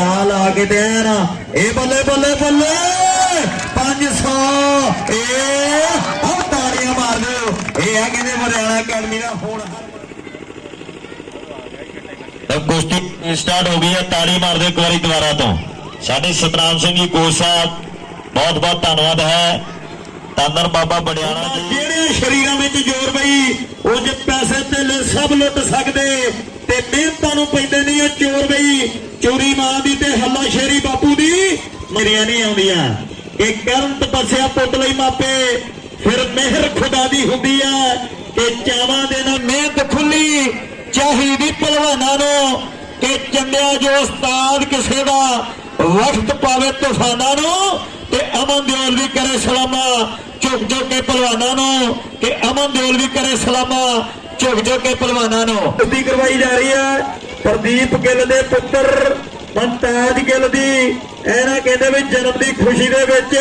ਤਾਲ ਆ ਕੇ ਤੇ ਐਨ ਇਹ ਬੱਲੇ ਬੱਲੇ ਬੱਲੇ। 500 ਇਹ ਆਹ ਤਾੜੀਆਂ ਮਾਰ ਦਿਓ। ਇਹ ਆ ਕਹਿੰਦੇ ਮਰਿਆਣਾ ਅਕੈਡਮੀ ਦਾ? ਹੁਣ ਤਾਂ ਕੁਸ਼ਤੀ ਸਟਾਰਟ ਹੋ ਗਈ ਹੈ ਤਾੜੀ ਮਾਰ ਦਿਓ ਇੱਕ ਵਾਰੀ ਦੁਬਾਰਾ ਤੋਂ। ਸਾਡੇ ਸਤਨਾਮ ਸਿੰਘ ਜੀ ਕੋਚ ਸਾਹਿਬ ਬਹੁਤ ਬਹੁਤ ਧੰਨਵਾਦ ਹੈ। ਤਾਂਦਰ ਬਾਬਾ ਬੜਿਆਣਾ ਜੀ। ਜਿਹੜੇ ਸ਼ਰੀਰਾਂ ਵਿੱਚ ਜ਼ੋਰ ਬਈ ਉਹ ਜੇ ਪੈਸੇ ਤੇ ਸਭ ਲੁੱਟ ਸਕਦੇ। ਤੇ ਮਿਹਨਤਾਂ ਨੂੰ ਪੈਂਦੇ ਨਹੀਂ ਉਹ ਚੋਰ ਬਈ। ਚੋਰੀ ਮਾਂ ਦੀ ਤੇ ਹੱਲਾ ਸ਼ੇਰੀ ਬਾਪੂ ਦੀ ਮਰੀਆਂ ਨਹੀਂ ਆਉਂਦੀਆਂ। ਕਿ ਕਰਨ ਤਪੱਸਿਆ ਪੁੱਤ ਲਈ ਮਾਪੇ। ਫਿਰ ਮਿਹਰ ਖੁਦਾ ਦੀ ਹੁੰਦੀ ਹੈ ਕਿ ਚਾਵਾਂ ਦੇ ਨਾਲ ਮਿਹਨਤ ਖੁੱਲੀ। ਚਾਹੀਦੀ ਪਹਿਲਵਾਨਾਂ ਨੂੰ ਕਿ ਚੰਡਿਆ ਜੋ ਉਸਤਾਦ ਕਿਸੇ ਦਾ ਵਕਤ ਪਾਵੇ ਤੂਫਾਨਾਂ ਨੂੰ ਤੇ ਅਮਨ ਦਿਓਲ ਵੀ ਕਰੇ ਸਲਾਮਾ। ਝੁਕ ਝੁਕ ਕੇ ਪਹਿਲਵਾਨਾਂ ਨੂੰ ਕਿ ਅਮਨ ਦਿਓਲ ਵੀ ਕਰੇ ਸਲਾਮਾ। ਝੁਕ ਝੁਕ ਕੇ ਪਹਿਲਵਾਨਾਂ ਨੂੰ। ਕੁਸ਼ਤੀ ਕਰਵਾਈ ਜਾ ਰਹੀ ਹੈ। ਪ੍ਰਦੀਪ ਗਿੱਲ ਦੇ ਪੁੱਤਰ ਮਨਤਾਜ ਗਿੱਲ ਦੀ। ਇਹਨਾਂ ਕਹਿੰਦੇ ਵੀ ਜਨਮ ਦੀ ਖੁਸ਼ੀ ਦੇ ਵਿੱਚ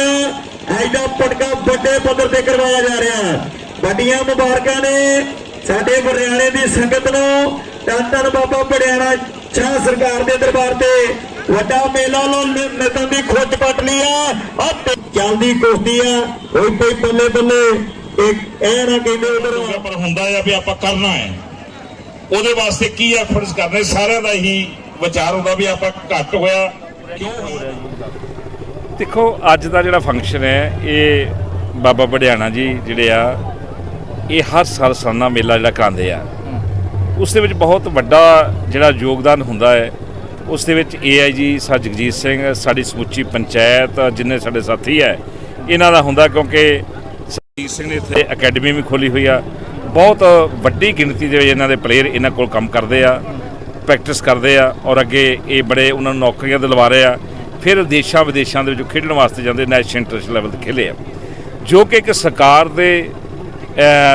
ਐਡਾ ਪਟਕਾ ਵੱਡੇ ਪੱਧਰ ਤੇ ਕਰਵਾਇਆ ਜਾ ਰਿਹਾ ਹੈ। ਵੱਡੀਆਂ ਮੁਬਾਰਕਾਂ ਨੇ ਸਾਡੇ ਬਰਿਆਣੇ ਦੀ ਸੰਗਤ ਨੂੰ। ਧੰਨ ਧੰਨ ਬਾਬਾ ਬੜਿਆਣਾ ਸ਼ਾਹ ਸਰਕਾਰ ਦੇ ਦਰਬਾਰ ਤੇ। ਵੱਡਾ ਮੇਲਾ ਲੋ ਨਤਨ ਦੀ ਖੋਜ ਪਟ ਆ। ਚੱਲਦੀ ਕੁਸ਼ਤੀ ਆ। ਕੋਈ ਕੋਈ ਬੱਲੇ ਬੱਲੇ। ਇੱਕ ਇਹ ਨਾ ਕਹਿੰਦੇ ਉਧਰ ਪਰ ਹੁੰਦਾ ਆ ਵੀ ਆਪਾਂ ਕਰਨਾ ਹੈ। ਉਹਦੇ ਵਾਸਤੇ ਕੀ ਐਫਰਟਸ ਕਰਨੇ? ਸਾਰਿਆਂ ਦਾ ਹੀ ਵਿਚਾਰ ਹੁੰਦਾ ਵੀ ਆਪਾਂ ਘੱਟ ਹੋਇਆ ਕਿਉਂ ਹੋਇਆ ਦੇਖੋ ਅੱਜ ਦਾ ਜਿਹੜਾ ਫੰਕਸ਼ਨ ਹੈ ਇਹ ਬਾਬਾ ਬੜਿਆਣਾ ਜੀ ਜਿਹੜੇ ਆ ਇਹ ਹਰ ਸਾਲ ਸਾਲਾਨਾ ਮੇਲਾ ਜਿਹੜਾ ਕਰਾਉਂਦੇ ਆ। ਉਸ ਦੇ ਵਿੱਚ ਬਹੁਤ ਵੱਡਾ ਜਿਹੜਾ ਯੋਗਦਾਨ ਹੁੰਦਾ ਹੈ ਉਸ ਦੇ ਵਿੱਚ ਏਆਈਜੀ ਸਾ ਜਗਜੀਤ ਸਿੰਘ ਸਾਡੀ ਸਮੁੱਚੀ ਪੰਚਾਇਤ ਜਿੰਨੇ ਸਾਡੇ ਸਾਥੀ ਹੈ ਇਹਨਾਂ ਦਾ ਹੁੰਦਾ ਕਿਉਂਕਿ ਜਗਜੀਤ ਸਿੰਘ ਨੇ ਇੱਥੇ ਅਕੈਡਮੀ ਵੀ ਖੋਲੀ ਹੋਈ ਆ। ਬਹੁਤ ਵੱਡੀ ਗਿਣਤੀ ਦੇ ਵਿੱਚ ਇਹਨਾਂ ਦੇ ਪਲੇਅਰ ਇਹਨਾਂ ਕੋਲ ਕੰਮ ਕਰਦੇ ਆ ਪ੍ਰੈਕਟਿਸ ਕਰਦੇ ਆ ਔਰ ਅੱਗੇ ਇਹ ਬੜੇ ਉਹਨਾਂ ਨੂੰ ਨੌਕਰੀਆਂ ਦਿਲਵਾ ਰਹੇ ਆ। ਫਿਰ ਦੇਸ਼ਾਂ ਵਿਦੇਸ਼ਾਂ ਦੇ ਵਿੱਚ ਖੇਡਣ ਵਾਸਤੇ ਜਾਂਦੇ ਨੈਸ਼ਨਲ ਇੰਟਰਨੈਸ਼ਨਲ ਲੈਵਲ ਤੇ ਖੇਲੇ ਆ। ਜੋ ਕਿ ਇੱਕ ਸਰਕਾਰ ਦੇ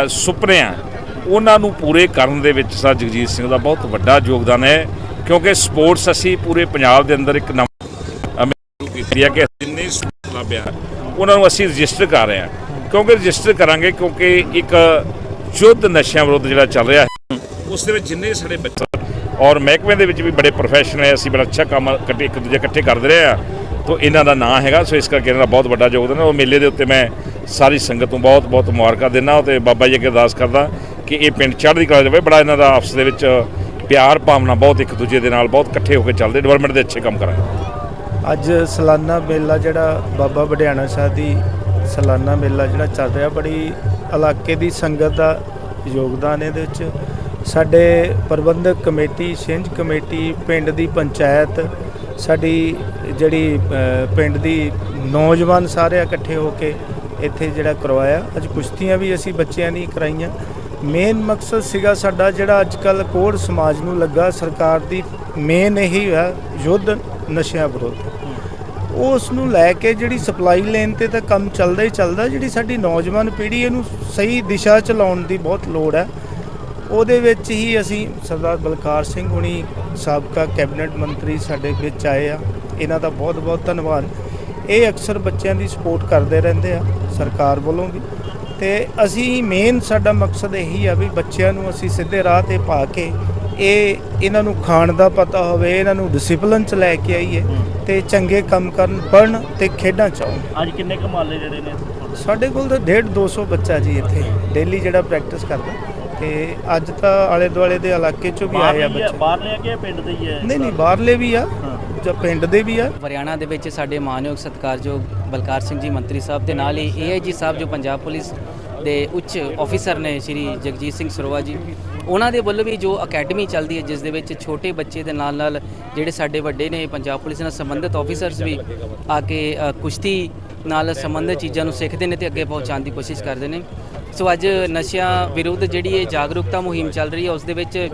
ਸੁਪਨੇ ਆ, ਉਹਨਾਂ ਨੂੰ ਪੂਰੇ ਕਰਨ ਦੇ ਵਿੱਚ ਸਰ ਜਗਜੀਤ ਸਿੰਘ ਦਾ ਬਹੁਤ ਵੱਡਾ ਯੋਗਦਾਨ ਹੈ। ਕਿਉਂਕਿ ਸਪੋਰਟਸ ਅਸੀਂ ਪੂਰੇ ਪੰਜਾਬ ਦੇ ਅੰਦਰ ਇੱਕ ਨਵਾਂ ਕੀਤੀ ਹੈ ਕਿ ਜਿੰਨੇ ਕਲੱਬ ਆ, ਉਹਨਾਂ ਨੂੰ ਅਸੀਂ ਰਜਿਸਟਰ ਕਰ ਰਹੇ ਹਾਂ ਕਿਉਂਕਿ ਰਜਿਸਟਰ ਕਰਾਂਗੇ ਕਿਉਂਕਿ ਇੱਕ ਯੁੱਧ ਨਸ਼ਿਆਂ ਵਿਰੁੱਧ ਜਿਹੜਾ ਚੱਲ ਰਿਹਾ ਹੈ, ਉਸ ਦੇ ਵਿੱਚ ਜਿੰਨੇ ਸਾਡੇ ਬੱਚੇ ਔਰ ਮਹਿਕਮੇ ਦੇ ਵਿੱਚ ਵੀ ਬੜੇ ਪ੍ਰੋਫੈਸ਼ਨਲ ਹੈ, ਅਸੀਂ ਬੜਾ ਅੱਛਾ ਕੰਮ ਇਕੱਠੇ ਇੱਕ ਦੂਜੇ ਇਕੱਠੇ ਕਰਦੇ ਰਹੇ ਆ ਤੋਂ ਇਹਨਾਂ ਦਾ ਨਾਂ ਹੈਗਾ, ਸੋ ਇਸ ਕਰਕੇ ਇਹਨਾਂ ਦਾ ਬਹੁਤ ਵੱਡਾ ਯੋਗਦਾਨ ਹੈ। ਉਹ ਮੇਲੇ ਦੇ ਉੱਤੇ ਮੈਂ ਸਾਰੀ ਸੰਗਤ ਨੂੰ ਬਹੁਤ ਬਹੁਤ ਮੁਬਾਰਕਾਂ ਦਿੰਦਾ ਤੇ ਬਾਬਾ ਜੀ ਅੱਗੇ ਅਰਦਾਸ ਕਰਦਾ ਕਿ ਇਹ ਪਿੰਡ ਚੜ੍ਹਦੀ ਕਲਾ ਜਾਵੇ ਬੜਾ ਇਹਨਾਂ ਦਾ ਆਪਸ ਦੇ ਵਿੱਚ ਪਿਆਰ, ਭਾਵਨਾ ਬਹੁਤ ਇੱਕ ਦੂਜੇ ਦੇ ਨਾਲ ਬਹੁਤ ਇਕੱਠੇ ਹੋ ਕੇ ਚੱਲਦੇ ਡਿਵੈਲਪਮੈਂਟ ਦੇ ਅੱਛੇ ਕੰਮ ਕਰਾਂਗੇ। ਅੱਜ ਸਾਲਾਨਾ ਮੇਲਾ ਜਿਹੜਾ ਬਾਬਾ ਵਡਿਆਣਾ ਸਾਹਿਬ ਦੀ ਸਾਲਾਨਾ ਮੇਲਾ ਜਿਹੜਾ ਚੱਲ ਰਿਹਾ, ਬੜੀ ਇਲਾਕੇ ਦੀ ਸੰਗਤ ਦਾ ਯੋਗਦਾਨ ਇਹਦੇ ਵਿੱਚ। ਸਾਡੇ ਪ੍ਰਬੰਧਕ ਕਮੇਟੀ ਸਿੰਝ ਕਮੇਟੀ, ਪਿੰਡ ਦੀ ਪੰਚਾਇਤ, ਸਾਡੀ ਜਿਹੜੀ ਪਿੰਡ ਦੀ ਨੌਜਵਾਨ ਸਾਰੇ ਇਕੱਠੇ ਹੋ ਕੇ ਇੱਥੇ ਜਿਹੜਾ ਕਰਵਾਇਆ। ਅੱਜ ਕੁਸ਼ਤੀਆਂ ਵੀ ਅਸੀਂ ਬੱਚਿਆਂ ਦੀ ਕਰਾਈਆਂ। ਮੇਨ ਮਕਸਦ ਸੀਗਾ ਸਾਡਾ ਜਿਹੜਾ ਅੱਜ ਕੱਲ ਕੋੜ ਸਮਾਜ ਨੂੰ ਲੱਗਾ। ਸਰਕਾਰ ਦੀ ਮੇਨ ਇਹੀ ਹੈ, ਯੁੱਧ ਨਸ਼ਿਆਂ ਵਿਰੁੱਧ। ਉਸ ਨੂੰ ਲੈ ਕੇ ਜਿਹੜੀ ਸਪਲਾਈ ਲੇਨ ਤੇ ਤਾਂ ਕੰਮ ਚੱਲਦਾ ਹੀ ਚੱਲਦਾ, ਜਿਹੜੀ ਸਾਡੀ ਨੌਜਵਾਨ ਪੀੜ੍ਹੀ ਇਹਨੂੰ ਸਹੀ ਦਿਸ਼ਾ ਚ ਲਾਉਣ ਦੀ ਬਹੁਤ ਲੋੜ ਹੈ। ਉਹਦੇ ਵਿੱਚ ਹੀ ਅਸੀਂ ਸਰਦਾਰ ਬਲਕਾਰ ਸਿੰਘ ਹੁਣੀ ਸਾਬਕਾ ਕੈਬਨਿਟ ਮੰਤਰੀ ਸਾਡੇ ਵਿੱਚ ਆਏ ਆ। ਇਹਨਾਂ ਦਾ ਬਹੁਤ ਬਹੁਤ ਧੰਨਵਾਦ। ਇਹ ਅਕਸਰ ਬੱਚਿਆਂ ਦੀ ਸਪੋਰਟ ਕਰਦੇ ਰਹਿੰਦੇ ਆ, ਸਰਕਾਰ ਵੱਲੋਂ ਵੀ। ਤੇ ਅਸੀਂ ਮੇਨ ਸਾਡਾ ਮਕਸਦ ਇਹੀ ਆ ਵੀ ਬੱਚਿਆਂ ਨੂੰ ਅਸੀਂ ਸਿੱਧੇ ਰਾਹ ਤੇ ਪਾ ਕੇ ਇਹ ਇਹਨਾਂ ਨੂੰ ਖਾਣ ਦਾ ਪਤਾ ਹੋਵੇ ਇਹਨਾਂ ਨੂੰ ਡਿਸਪਲਿਨ ਚ ਲੈ ਕੇ ਆਈਏ ਤੇ ਚੰਗੇ ਕੰਮ ਕਰਨ ਪੜਨ ਤੇ ਖੇਡਾਂ ਚ ਆਉਣ। ਅੱਜ ਕਿੰਨੇ ਕਮਾਲੇ ਜਿਹੜੇ ਨੇ? ਸਾਡੇ ਕੋਲ ਤਾਂ 1.5 200 ਬੱਚਾ ਜੀ ਇੱਥੇ ਡੇਲੀ ਜਿਹੜਾ ਪ੍ਰੈਕਟਿਸ ਕਰਦਾ। ਤੇ ਅੱਜ ਤਾਂ ਆਲੇ ਦੁਆਲੇ ਦੇ ਇਲਾਕੇ ਚੋਂ ਵੀ ਆਏ ਆ ਬੱਚੇ। ਬਾਹਰ ਲਿਆ ਕੇ ਪਿੰਡ ਦੇ ਹੀ ਹੈ? ਨਹੀਂ ਨਹੀਂ ਬਾਹਰਲੇ ਵੀ ਆ ਜਾਂ ਪਿੰਡ ਦੇ ਵੀ ਆ। ਹਰਿਆਣਾ ਦੇ ਵਿੱਚ ਸਾਡੇ ਮਾਨਯੋਗ ਸਤਿਕਾਰਯੋਗ ਬਲਕਾਰ ਸਿੰਘ ਜੀ ਮੰਤਰੀ ਸਾਹਿਬ ਦੇ ਨਾਲ ਹੀ ਏਆਈਜੀ ਸਾਹਿਬ ਜੋ ਪੰਜਾਬ ਪੁਲਿਸ ਦੇ ਉੱਚ ਅਫੀਸਰ ਨੇ ਸ਼੍ਰੀ ਜਗਜੀਤ ਸਿੰਘ ਸਰੋਆ ਜੀ। ਉਹਨਾਂ ਦੇ ਵੱਲੋਂ ਵੀ ਜੋ ਅਕੈਡਮੀ ਚੱਲਦੀ ਹੈ, ਜਿਸ ਦੇ ਵਿੱਚ ਛੋਟੇ ਬੱਚੇ ਦੇ ਨਾਲ ਨਾਲ ਜਿਹੜੇ ਸਾਡੇ ਵੱਡੇ ਨੇ ਪੰਜਾਬ ਪੁਲਿਸ ਨਾਲ ਸੰਬੰਧਿਤ ਆਫੀਸਰਸ ਵੀ ਆ ਕੇ ਕੁਸ਼ਤੀ ਨਾਲ ਸੰਬੰਧਿਤ ਚੀਜ਼ਾਂ ਨੂੰ ਸਿੱਖਦੇ ਨੇ ਤੇ ਅੱਗੇ ਪਹੁੰਚਾਉਣ ਦੀ ਕੋਸ਼ਿਸ਼ ਕਰਦੇ ਨੇ। ਸੋ ਅੱਜ ਨਸ਼ਿਆਂ ਵਿਰੁੱਧ ਜਿਹੜੀ ਇਹ ਜਾਗਰੂਕਤਾ ਮੁਹਿੰਮ ਚੱਲ ਰਹੀ ਹੈ, ਉਸ ਦੇ ਵਿੱਚ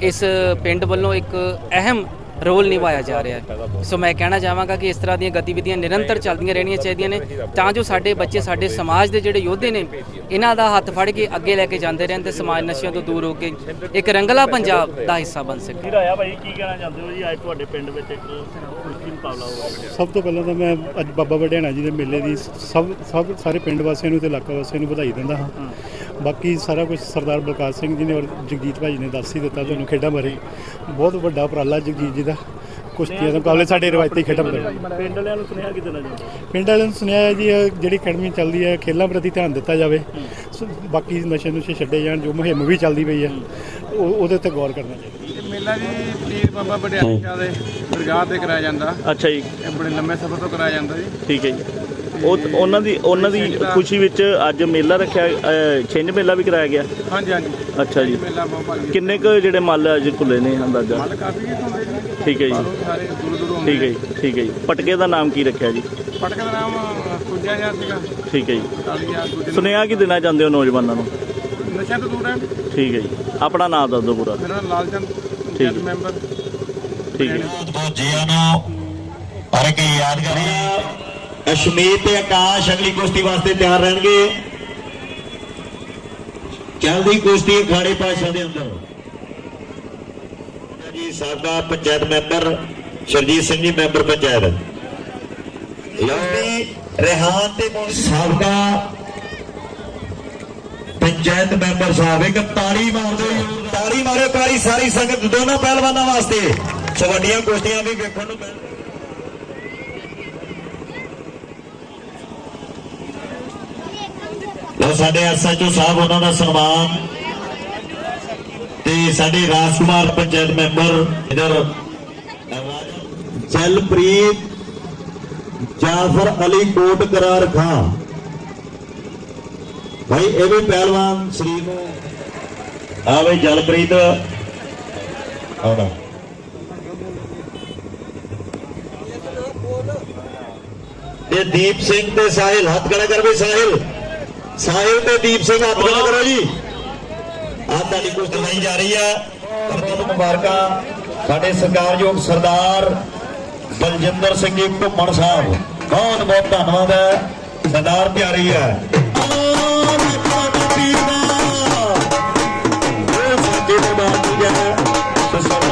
ਇਸ ਪਿੰਡ ਵੱਲੋਂ ਇੱਕ ਅਹਿਮ ਰੋਲ ਨਿਭਾਇਆ ਜਾ ਰਿਹਾ ਹੈ। ਸੋ ਮੈਂ ਕਹਿਣਾ ਚਾਹਾਂਗਾ ਕਿ ਇਸ ਤਰ੍ਹਾਂ ਦੀਆਂ ਗਤੀਵਿਧੀਆਂ ਨਿਰੰਤਰ ਚੱਲਦੀਆਂ ਰਹਿਣੀਆਂ ਚਾਹੀਦੀਆਂ ਨੇ, ਤਾਂ ਜੋ ਸਾਡੇ ਬੱਚੇ, ਸਾਡੇ ਸਮਾਜ ਦੇ ਜਿਹੜੇ ਯੋਧੇ ਨੇ, ਇਹਨਾਂ ਦਾ ਹੱਥ ਫੜ ਕੇ ਅੱਗੇ ਲੈ ਕੇ ਜਾਂਦੇ ਰਹਿਣ ਤੇ ਸਮਾਜ ਨਸ਼ਿਆਂ ਤੋਂ ਦੂਰ ਹੋ ਕੇ ਇੱਕ ਰੰਗਲਾ ਪੰਜਾਬ ਦਾ ਹਿੱਸਾ ਬਣ ਸਕੇ। ਵੀਰ ਆਇਆ ਭਾਈ, ਕੀ ਕਹਿਣਾ ਚਾਹੁੰਦੇ ਹੋ ਜੀ? ਅੱਜ ਤੁਹਾਡੇ ਪਿੰਡ ਵਿੱਚ ਇੱਕ ਮੁਕਾਬਲਾ ਹੋ ਰਿਹਾ ਸਭ ਤੋਂ ਪਹਿਲਾਂ ਤਾਂ ਮੈਂ ਅੱਜ ਬਾਬਾ ਵਡਿਆਣਾ ਜੀ ਦੇ ਮੇਲੇ ਦੀ ਸਭ ਸਭ ਸਾਰੇ ਪਿੰਡ ਵਾਸੀਆਂ ਨੂੰ ਤੇ ਇਲਾਕਾ ਵਾਸੀਆਂ ਨੂੰ ਵਧਾਈ ਦਿੰਦਾ ਹਾਂ। ਬਾਕੀ ਸਾਰਾ ਕੁਝ ਸਰਦਾਰ ਬਲਕਾਰ ਸਿੰਘ ਜੀ ਨੇ ਔਰ ਜਗਜੀਤ ਭਾਈ ਨੇ ਦੱਸ ਹੀ ਦਿੱਤਾ ਤੁਹਾਨੂੰ ਖੇਡਾਂ ਬਾਰੇ। ਬਹੁਤ ਵੱਡਾ ਉਪਰਾਲਾ ਜਗਜੀਤ ਜੀ ਦਾ। ਕੁਸ਼ਤੀਆਂ ਦੇ ਮੁਕਾਬਲੇ ਸਾਡੇ ਰਵਾਇਤੀ ਖੇਡਾਂ ਬਦਲ ਪਿੰਡ ਵਾਲਿਆਂ ਨੂੰ ਸੁਨੇਹਾ ਕੀ ਦੇਣਾ ਚਾਹੁੰਦੇ ਹੋ? ਪਿੰਡ ਵਾਲਿਆਂ ਨੂੰ ਸੁਣਿਆ ਹੈ ਜੀ ਜਿਹੜੀ ਅਕੈਡਮੀ ਚੱਲਦੀ ਹੈ ਖੇਲਾਂ ਪ੍ਰਤੀ ਧਿਆਨ ਦਿੱਤਾ ਜਾਵੇ। ਬਾਕੀ ਨਸ਼ੇ ਨੁਸ਼ੇ ਛੱਡੇ ਜਾਣ ਜੋ ਮੁਹਿੰਮ ਵੀ ਚੱਲਦੀ ਪਈ ਹੈ। ਉਹ ਉਹਦੇ ਉੱਤੇ ਗੌਰ ਕਰਨਾ ਚਾਹੀਦਾ। ਮੇਲਾ ਜੀ ਪੀਰ ਬਾਬਾ ਵਡਿਆਣਾ ਸ਼ਾਹ ਦੇ ਦਰਗਾਹ ਤੇ ਕਰਾਇਆ ਜਾਂਦਾ। ਅੱਛਾ ਜੀ। ਇਹ ਬੜੇ ਲੰਮੇ ਸਫ਼ਰ ਤੋਂ ਕਰਾਇਆ ਜਾਂਦਾ ਜੀ। ਠੀਕ ਹੈ ਜੀ। ਉਹ ਉਹਨਾਂ ਦੀ ਉਹਨਾਂ ਦੀ ਖੁਸ਼ੀ ਵਿੱਚ ਅੱਜ ਮੇਲਾ ਰੱਖਿਆ ਅ, ਛਿੰਝ ਮੇਲਾ ਵੀ ਕਰਾਇਆ ਗਿਆ। ਹਾਂਜੀ ਹਾਂਜੀ। ਅੱਛਾ ਜੀ। ਮੇਲਾ ਬਹੁਤ ਭਾਰੀ। ਕਿੰਨੇ ਕੁ ਜਿਹੜੇ ਮੱਲ ਅੱਜ ਖੁੱਲੇ ਨੇ ਅੰਦਾਜ਼ਾ? ਮੱਲ ਕਾਫੀ ਜੀ ਹੁੰਦੇ ਜੀ। ਠੀਕ ਹੈ ਜੀ। ਬਾਹਰੋਂ ਸਾਰੇ ਦੂਰ ਦੂਰ ਹੁੰਦੇ ਠੀਕ ਹੈ ਜੀ ਠੀਕ ਹੈ ਜੀ। ਪਟਕੇ ਦਾ ਨਾਮ ਕੀ ਰੱਖਿਆ ਜੀ? ਪਟਕੇ ਦਾ ਨਾਮ ਕੁੰਜਾ ਹਜ਼ਾਰ ਸੀਗਾ। ਠੀਕ ਹੈ ਜੀ। 40000 ਦੂਜੇ ਨੂੰ ਸੁਨੇਹਾ ਕੀ ਦੇਣਾ ਚਾਹੁੰਦੇ ਹੋ ਨੌਜਵਾਨਾਂ ਨੂੰ? ਨਸ਼ਿਆਂ ਤੋਂ ਦੂਰ ਰਹਿਣ। ਠੀਕ ਹੈ ਜੀ। ਆਪਣਾ ਨਾਮ ਦੱਸ ਦਿਓ ਪੂਰਾ। ਮੇਰਾ ਨਾਮ ਲਾਲ ਚੰਦ। ਠੀਕ ਪੰਚਾਇਤ ਹੈ। ਮੈਂਬਰ। ਠੀਕ ਹੈ। ਬਹੁਤ ਜੀਆਂ ਨੂੰ। ਔਰ ਇੱਕ ਯਾਦਗਾਰੀ ਅਸ਼ਮੀਤ ਤੇ ਆਕਾਸ਼ ਅਗਲੀ ਕੁਸ਼ਤੀ ਵਾਸਤੇ ਤਿਆਰ ਰਹਿਣਗੇ। ਚਲਦੀ ਕੁਸ਼ਤੀ ਅਖਾੜੇ ਪਾਸ਼ਾ ਦੇ ਅੰਦਰ। ਜੀ ਸਾਡਾ ਪੰਚਾਇਤ ਮੈਂਬਰ ਸਰਜੀਤ ਸਿੰਘ ਜੀ ਮੈਂਬਰ ਪੰਚਾਇਤ। ਲਓ ਰਿਹਾਨ ਤੇ ਸਾਡਾ ਪੰਚਾਇਤ ਮੈਂਬਰ ਸਾਹਿਬ ਇੱਕ ਤਾੜੀ ਮਾਰ ਦਿਓ ਤਾੜੀ ਮਾਰੋ ਕਾਰੀ ਸਾਰੀ ਸੰਗਤ ਦੋਨੋਂ ਪਹਿਲਵਾਨਾਂ ਵਾਸਤੇ। ਸੋ ਵੱਡੀਆਂ ਕੁਸ਼ਤੀਆਂ ਵੀ ਵੇਖਣ ਨੂੰ ਮਿਲ ਲਓ ਸਾਡੇ ਐਸਐਚਓ ਸਾਹਿਬ ਉਹਨਾਂ ਦਾ ਸਨਮਾਨ। ਤੇ ਸਾਡੇ ਰਾਜਕੁਮਾਰ ਪੰਚਾਇਤ ਮੈਂਬਰ ਇਧਰ ਜਲਪ੍ਰੀਤ ਜਾਫਰ ਅਲੀ ਕੋਟ ਕਰਾਰ ਖਾਂ। ਭਾਈ, ਇਹ ਵੀ ਪਹਿਲਵਾਨ ਸਰੀਰ ਨੂੰ ਆ ਬਈ ਜਲਪ੍ਰੀਤ। ਆਉਣਾ ਤੇ ਦੀਪ ਸਿੰਘ ਤੇ ਸਾਹਿਲ, ਹੱਥ ਖੜਾ ਕਰ ਵੀ ਸਾਹਿਲ। ਸਾਹਿਲ ਤੇ ਦੀਪ ਸਿੰਘ ਹੱਥ ਖੜਾ ਕਰੋ ਜੀ। ਆਹ ਤੁਹਾਡੀ ਕੁਸ਼ਤੀ ਲਈ ਜਾ ਰਹੀ ਹੈ ਬਹੁਤ ਮੁਬਾਰਕਾਂ। ਸਾਡੇ ਸਰਕਾਰਯੋਗ ਸਰਦਾਰ ਬਲਜਿੰਦਰ ਸਿੰਘ ਜੀ ਘੁੰਮਣ ਸਾਹਿਬ। ਬਹੁਤ ਬਹੁਤ ਧੰਨਵਾਦ ਹੈ। ਸਰਦਾਰ ਪਿਆਰੀ ਹੈ। ਤੇ